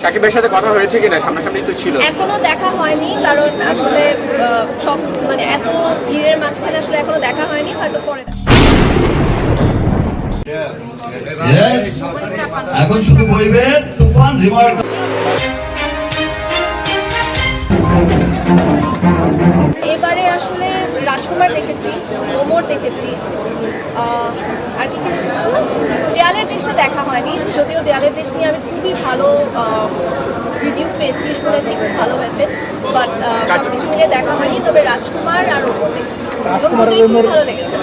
সাকিবের সাথে কথা হয়েছে কিনা সামনাসামনি তো ছিল। এখনও দেখা হয়নি কারণ আসলে সব মানে এত ভিড়ের মাঝখানে আসলে এখনও দেখা হয়নি হয়তো পরে দেখা- এখন শুধু বলবে তুফান রিমার্ক আসলে রাজকুমার দেখেছি ওমর দেখেছি। আর কি? দেয়ালের দেশটা দেখা হয়নি যদিও দেয়ালের দেশ নিয়ে আমি খুবই ভালো রিভিউ পেয়েছি শুনেছি খুব ভালো হয়েছে। বাট সব কিছু মিলিয়ে দেখা হয়নি তবে রাজকুমার আর ওমর দেখেছি। ভালো লেগেছে।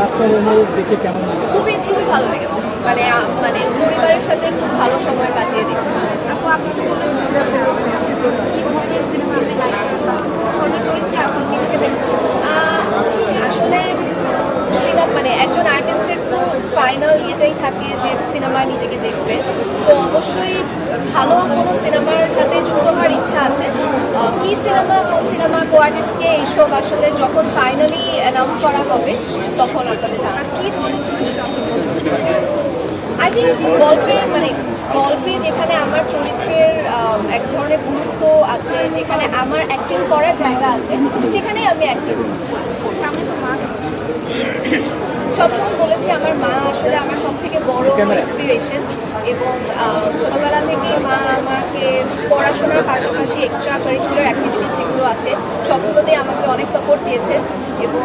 রাজকুমার ওমর দেখে কেমন লাগে খুবই খুবই ভালো লেগেছে। মানে মানে পরিবারের সাথে খুব ভালো সময় কাটিয়ে দেখেছি। আহ, আসলে সিনেমা মানে একজন আর্টিস্টের তো ফাইনাল ইয়েটাই থাকে যে সিনেমায় নিজেকে দেখবে তো অবশ্যই ভালো কোনো সিনেমার সাথে যুক্ত হওয়ার ইচ্ছা আছে। কি সিনেমা কোন সিনেমা কো আর্টিস্টকে এইসব আসলে যখন ফাইনালি অ্যানাউন্স করা হবে তখন আপনাদের জানা কি আই থিঙ্ক গল্পে মানে গল্পে যেখানে আমার চরিত্রের এক ধরনের গুরুত্ব আছে যেখানে আমার অ্যাক্টিং করার জায়গা আছে সেখানেই আমি অ্যাক্টিং সামনে তো মা সবসময় বলেছি আমার মা আসলে আমার সব থেকে বড় ইন্সপিরেশন এবং ছোটবেলা থেকে মা আমাকে পড়াশোনার পাশাপাশি এক্সট্রা কারিকুলার অ্যাক্টিভিটিস যেগুলো আছে সবগুলোতেই আমাকে অনেক সাপোর্ট দিয়েছে এবং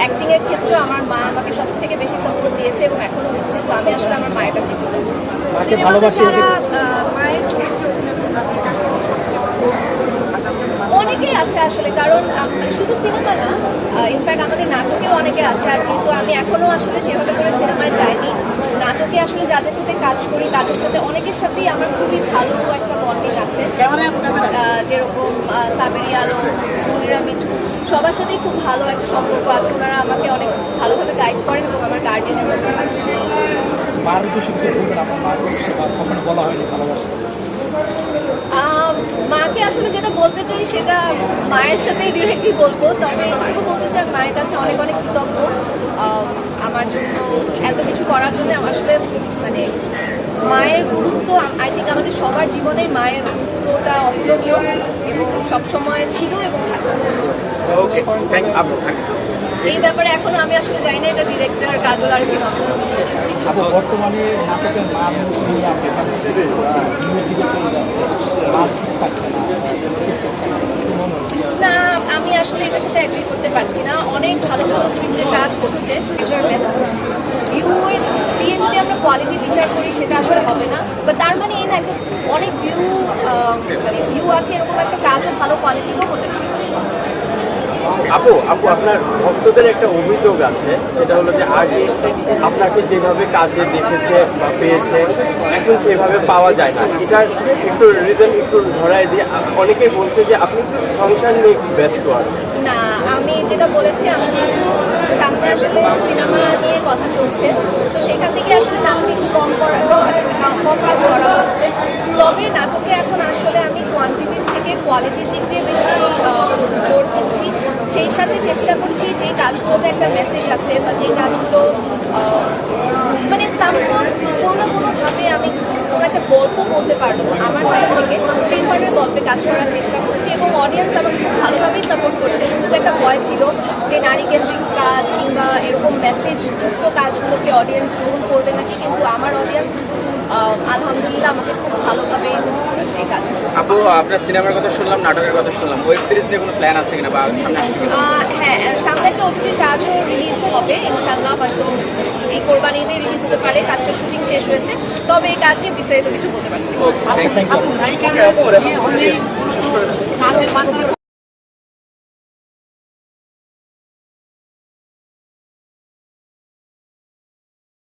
অ্যাক্টিং এর ক্ষেত্রেও আমার মা আমাকে সব থেকে বেশি সাপোর্ট দিয়েছে এবং এখনও দিচ্ছে। তো আমি আসলে আমার মায়ের কাছে। ভালোবাসি এটা মায়ের চরিত্র অনেকেই আছে আসলে কারণ মানে শুধু সিনেমা না ইনফ্যাক্ট আমাদের নাটকেও অনেকে আছে আর যেহেতু আমি এখনও আসলে সেভাবে করে সিনেমায় যাইনি নাটকে আসলে যাদের সাথে কাজ করি তাদের সাথে অনেকের সাথেই আমার খুবই ভালো একটা বন্ডিং আছে। যেরকম আহ, সাবেরি আলম মুনিরা মিঠু সবার সাথেই খুব ভালো একটা সম্পর্ক আছে। ওনারা আমাকে অনেক ভালোভাবে গাইড করেন এবং আমার গার্ডিয়ানের ব্যাপার আছে মার উদ্দেশ্যে কিছু বলবেন আপনার মার বা কখনো বলা হয়নি ভালোবাসা। মাকে আসলে যেটা বলতে চাই সেটা মায়ের সাথেই ডিরেক্টলি বলব। তবে একটু বলতে চাই মায়ের কাছে অনেক অনেক কৃতজ্ঞ। আমার জন্য এত কিছু করার জন্য আমার আসলে মানে মায়ের গুরুত্ব আই থিঙ্ক আমাদের সবার জীবনে মায়ের গুরুত্বটা অতুলনীয় এবং সবসময় ছিল এবং থাকবে। ওকে থ্যাংক ইউ এই ব্যাপারে এখনও আমি আসলে জানি না এটা ডিরেক্টর কাজল অভিনন্দন শেষ আপু বর্তমানে নাটকের মা নিয়ে আপনি দিকে চলে যাচ্ছে? মা ঠিক থাকছে না? কি আমি আসলে এটার সাথে অ্যাগ্রি করতে পারছি না। অনেক ভালো ভালো স্ক্রিপ্টে কাজ করছে। মেজারমেন্ট ভিউ দিয়ে যদি আমরা কোয়ালিটি বিচার করি সেটা আসলে হবে না। বা তার মানে এই না একটা অনেক ভিউ মানে ভিউ আছে এরকম একটা কাজও ভালো কোয়ালিটিরও হতে পারে। আপু আপু, আপনার ভক্তদের একটা অভিযোগ আছে, সেটা হলো যে আগে আপনাকে যেভাবে কাজে দেখেছে বা পেয়েছে, এখন সেভাবে পাওয়া যায় না। এটা একটু রিজন একটু ধরায় দিয়ে অনেকেই বলছে যে আপনি সংসার নিয়ে ব্যস্ত আছেন? না, আমি যেটা বলেছি, আমি সামনে আসলে সিনেমা নিয়ে কথা চলছে, তো সেখান থেকে আসলে নাটক একটু কম করা, কম কাজ করা হচ্ছে। তবে নাটকে এখন আসলে আমি কোয়ান্টিটির থেকে কোয়ালিটির দিক দিয়ে বেশি জোর দিচ্ছি। সেই সাথে চেষ্টা করছি যে কাজগুলোতে একটা মেসেজ আছে বা যে কাজগুলো মানে সামহাও কোনো কোনোভাবে আমি কোনো একটা গল্প বলতে পারব আমার সাইড থেকে, সেই ধরনের গল্পে কাজ করার চেষ্টা করছি এবং অডিয়েন্স আমাকে খুব ভালোভাবেই সাপোর্ট করছে। শুধু তো একটা ভয় ছিল যে নারী কেন্দ্রিক কাজ কিংবা এরকম মেসেজ যুক্ত কাজগুলোকে অডিয়েন্স গ্রহণ করবে নাকি, কিন্তু আমার অডিয়েন্স আলহামদুলিল্লাহ আমাকে খুব ভালোভাবে কাজ আপু আপনার সিনেমার কথা শুনলাম নাটকের কথা শুনলাম ওয়েব সিরিজ নিয়ে কোনো প্ল্যান আছে কিনা বা সামনে আসছে কিনা হ্যাঁ সামনে একটা অতিথি কাজও রিলিজ হবে ইনশাল্লাহ হয়তো এই কোরবানিতে রিলিজ হতে পারে কাজটা শুটিং শেষ হয়েছে তবে এই কাজ নিয়ে বিস্তারিত কিছু বলতে পারছি না।